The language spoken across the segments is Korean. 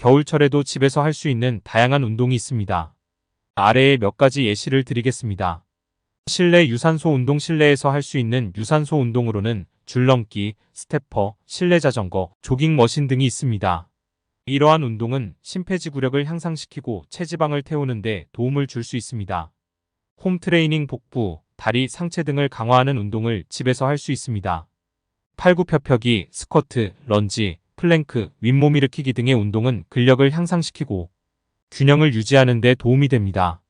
겨울철에도 집에서 할 수 있는 다양한 운동이 있습니다. 아래에 몇 가지 예시를 드리겠습니다. 실내 유산소 운동 실내에서 할 수 있는 유산소 운동으로는 줄넘기, 스태퍼, 실내 자전거, 조깅 머신 등이 있습니다. 이러한 운동은 심폐지구력을 향상시키고 체지방을 태우는 데 도움을 줄 수 있습니다. 홈 트레이닝 복부, 다리, 상체 등을 강화하는 운동을 집에서 할 수 있습니다. 팔굽혀펴기, 스쿼트, 런지, 플랭크, 윗몸 일으키기 등의 운동은 근력을 향상시키고 균형을 유지하는 데 도움이 됩니다.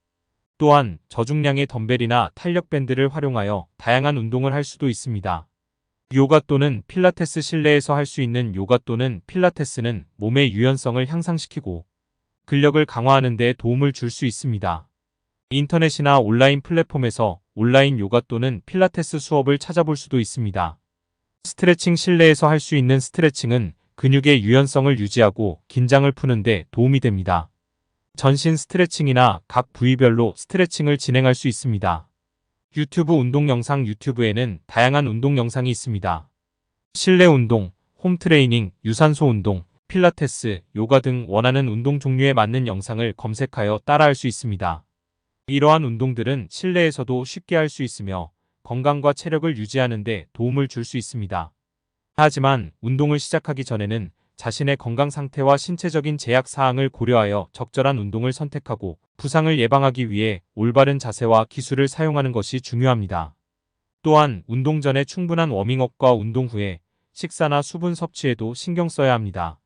또한 저중량의 덤벨이나 탄력 밴드를 활용하여 다양한 운동을 할 수도 있습니다. 요가 또는 필라테스 실내에서 할 수 있는 요가 또는 필라테스는 몸의 유연성을 향상시키고 근력을 강화하는 데 도움을 줄 수 있습니다. 인터넷이나 온라인 플랫폼에서 온라인 요가 또는 필라테스 수업을 찾아볼 수도 있습니다. 스트레칭 실내에서 할 수 있는 스트레칭은 근육의 유연성을 유지하고 긴장을 푸는데 도움이 됩니다. 전신 스트레칭이나 각 부위별로 스트레칭을 진행할 수 있습니다. 유튜브 운동 영상 유튜브에는 다양한 운동 영상이 있습니다. 실내 운동, 홈 트레이닝, 유산소 운동, 필라테스, 요가 등 원하는 운동 종류에 맞는 영상을 검색하여 따라할 수 있습니다. 이러한 운동들은 실내에서도 쉽게 할 수 있으며 건강과 체력을 유지하는 데 도움을 줄 수 있습니다. 하지만 운동을 시작하기 전에는 자신의 건강 상태와 신체적인 제약 사항을 고려하여 적절한 운동을 선택하고 부상을 예방하기 위해 올바른 자세와 기술을 사용하는 것이 중요합니다. 또한 운동 전에 충분한 워밍업과 운동 후에 식사나 수분 섭취에도 신경 써야 합니다.